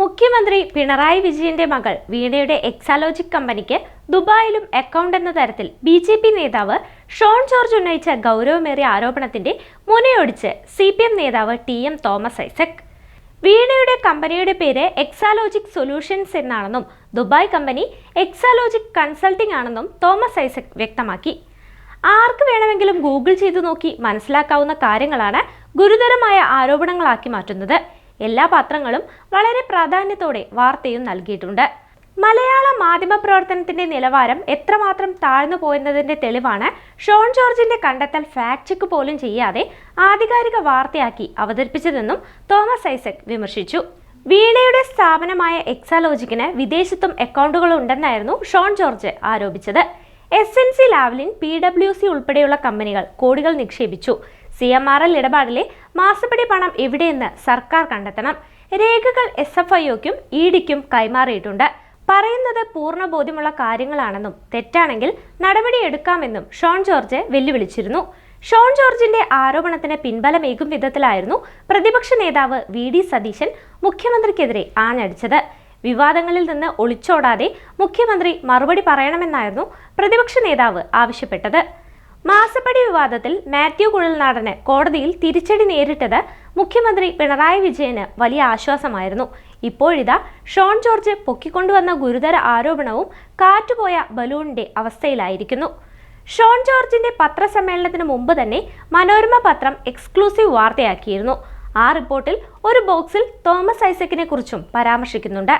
മുഖ്യമന്ത്രി പിണറായി വിജയന്റെ മകൾ വീണയുടെ എക്സാലോജിക് കമ്പനിക്ക് ദുബായിലും അക്കൗണ്ട് എന്ന തരത്തിൽ ബി ജെ പി നേതാവ് ഷോൺ ജോർജ് ഉന്നയിച്ച ഗൗരവമേറിയ ആരോപണത്തിന്റെ മുനയൊടിച്ച് സി പി എം നേതാവ് ടി എം തോമസ് ഐസക്. വീണയുടെ കമ്പനിയുടെ പേര് എക്സാലോജിക് സൊല്യൂഷൻസ് എന്നാണെന്നും ദുബായ് കമ്പനി എക്സാലോജിക് കൺസൾട്ടിംഗ് ആണെന്നും തോമസ് ഐസക് വ്യക്തമാക്കി. ആർക്ക് വേണമെങ്കിലും ഗൂഗിൾ ചെയ്തു നോക്കി മനസ്സിലാക്കാവുന്ന കാര്യങ്ങളാണ് ഗുരുതരമായ ആരോപണങ്ങളാക്കി മാറ്റുന്നത്. എല്ലാ പത്രങ്ങളും വളരെ പ്രാധാന്യത്തോടെ വാർത്തയും നൽകിയിട്ടുണ്ട്. മലയാള മാധ്യമ പ്രവർത്തനത്തിന്റെ നിലവാരം എത്രമാത്രം താഴ്ന്നു പോയെന്നതിന്റെ തെളിവാണ് ഷോൺ ജോർജിന്റെ കണ്ടെത്തൽ ഫാക്ട് ചെക്ക് പോലും ചെയ്യാതെ ആധികാരിക വാർത്തയാക്കി അവതരിപ്പിച്ചതെന്നും തോമസ് ഐസക് വിമർശിച്ചു. വീണയുടെ സ്ഥാപനമായ എക്സാലോജിക്കിന് വിദേശത്തും അക്കൗണ്ടുകൾ ഉണ്ടെന്നായിരുന്നു Shone George ആരോപിച്ചത്. S N C Lavalin P W C ഉൾപ്പെടെയുള്ള കമ്പനികൾ കോടികൾ നിക്ഷേപിച്ചു. സി എം ആർ എൽ ഇടപാടിലെ മാസപ്പടി പണം എവിടെയെന്ന് സർക്കാർ കണ്ടെത്തണം. രേഖകൾ എസ് എഫ് ഐഒക്കും ഇ ഡിക്കും കൈമാറിയിട്ടുണ്ട്. പറയുന്നത് പൂർണ ബോധ്യമുള്ള കാര്യങ്ങളാണെന്നും തെറ്റാണെങ്കിൽ നടപടിയെടുക്കാമെന്നും ഷോൺ ജോർജ് വെല്ലുവിളിച്ചിരുന്നു. ഷോൺ ജോർജിന്റെ ആരോപണത്തിന് പിൻബലമേകും വിധത്തിലായിരുന്നു പ്രതിപക്ഷ നേതാവ് വി ഡി സതീശൻ മുഖ്യമന്ത്രിക്കെതിരെ ആഞ്ഞടിച്ചത്. വിവാദങ്ങളിൽ നിന്ന് ഒളിച്ചോടാതെ മുഖ്യമന്ത്രി മറുപടി പറയണമെന്നായിരുന്നു പ്രതിപക്ഷ നേതാവ് ആവശ്യപ്പെട്ടത്. മാസപ്പടി വിവാദത്തിൽ മാത്യു കുഴൽനാടന് കോടതിയിൽ തിരിച്ചടി നേരിട്ടത് മുഖ്യമന്ത്രി പിണറായി വിജയന് വലിയ ആശ്വാസമായിരുന്നു. ഇപ്പോഴിതാ ഷോൺ ജോർജ് പൊക്കിക്കൊണ്ടുവന്ന ഗുരുതര ആരോപണവും കാറ്റുപോയ ബലൂണിന്റെ അവസ്ഥയിലായിരിക്കുന്നു. ഷോൺ ജോർജിന്റെ പത്രസമ്മേളനത്തിന് മുമ്പ് തന്നെ മനോരമ പത്രം എക്സ്ക്ലൂസീവ് വാർത്തയാക്കിയിരുന്നു. ആ റിപ്പോർട്ടിൽ ഒരു ബോക്സിൽ തോമസ് ഐസക്കിനെ കുറിച്ചും പരാമർശിക്കുന്നുണ്ട്.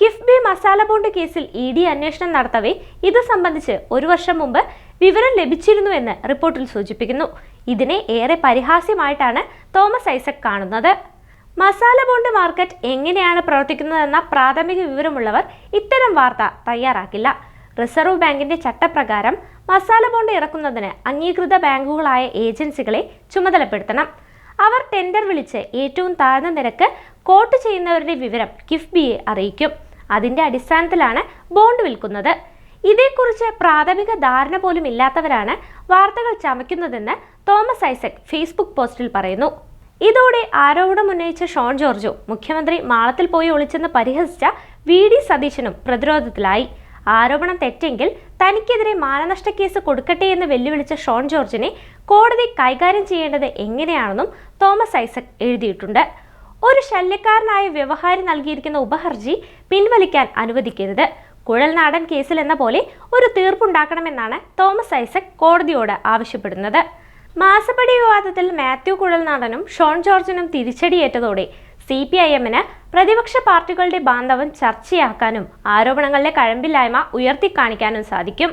കിഫ്ബി മസാല ബോണ്ട് കേസിൽ ഇ ഡി അന്വേഷണം നടത്തവേ ഇത് സംബന്ധിച്ച് ഒരു വർഷം മുമ്പ് വിവരം ലഭിച്ചിരുന്നുവെന്ന് റിപ്പോർട്ടിൽ സൂചിപ്പിക്കുന്നു. ഇതിനെ ഏറെ പരിഹാസ്യമായിട്ടാണ് തോമസ് ഐസക് കാണുന്നത്. മസാല ബോണ്ട് മാർക്കറ്റ് എങ്ങനെയാണ് പ്രവർത്തിക്കുന്നതെന്ന പ്രാഥമിക വിവരമുള്ളവർ ഇത്തരം വാർത്ത തയ്യാറാക്കില്ല. റിസർവ് ബാങ്കിന്റെ ചട്ടപ്രകാരം മസാല ബോണ്ട് ഇറക്കുന്നതിന് അംഗീകൃത ബാങ്കുകളായ ഏജൻസികളെ ചുമതലപ്പെടുത്തണം. അവർ ടെൻഡർ വിളിച്ച് ഏറ്റവും താഴ്ന്ന നിരക്ക് കോട്ട് ചെയ്യുന്നവരുടെ വിവരം കിഫ്ബിയെ അറിയിക്കും. അതിന്റെ അടിസ്ഥാനത്തിലാണ് ബോണ്ട് വിൽക്കുന്നത്. ഇതേക്കുറിച്ച് പ്രാഥമിക ധാരണ പോലും ഇല്ലാത്തവരാണ് വാർത്തകൾ ചമയ്ക്കുന്നതെന്ന് തോമസ് ഐസക് ഫേസ്ബുക്ക് പോസ്റ്റിൽ പറയുന്നു. ഇതോടെ ആരോപണം ഉന്നയിച്ച ഷോൺ ജോർജോ മുഖ്യമന്ത്രി മാളത്തിൽ പോയി ഒളിച്ചെന്ന് പരിഹസിച്ച വി ഡി സതീശനും പ്രതിരോധത്തിലായി. ആരോപണം തെറ്റെങ്കിൽ തനിക്കെതിരെ മാനനഷ്ട കേസ് കൊടുക്കട്ടെ എന്ന് വെല്ലുവിളിച്ച ഷോൺ ജോർജിനെ കോടതി കൈകാര്യം ചെയ്യേണ്ടത് എങ്ങനെയാണെന്നും തോമസ് ഐസക് എഴുതിയിട്ടുണ്ട്. ഒരു ശല്യക്കാരനായ വ്യവഹാരി നൽകിയിരിക്കുന്ന ഉപഹർജി പിൻവലിക്കാൻ അനുവദിക്കരുത്. കുഴൽനാടൻ കേസിൽ എന്ന പോലെ ഒരു തീർപ്പുണ്ടാക്കണമെന്നാണ് തോമസ് ഐസക് കോടതിയോട് ആവശ്യപ്പെടുന്നത്. മാസപ്പടി വിവാദത്തിൽ മാത്യു കുഴൽനാടനും ഷോൺ ജോർജിനും തിരിച്ചടിയേറ്റതോടെ സി പി ഐ എമ്മിന് പ്രതിപക്ഷ പാർട്ടികളുടെ ബാന്ധവം ചർച്ചയാക്കാനും ആരോപണങ്ങളിലെ കഴമ്പില്ലായ്മ ഉയർത്തിക്കാണിക്കാനും സാധിക്കും.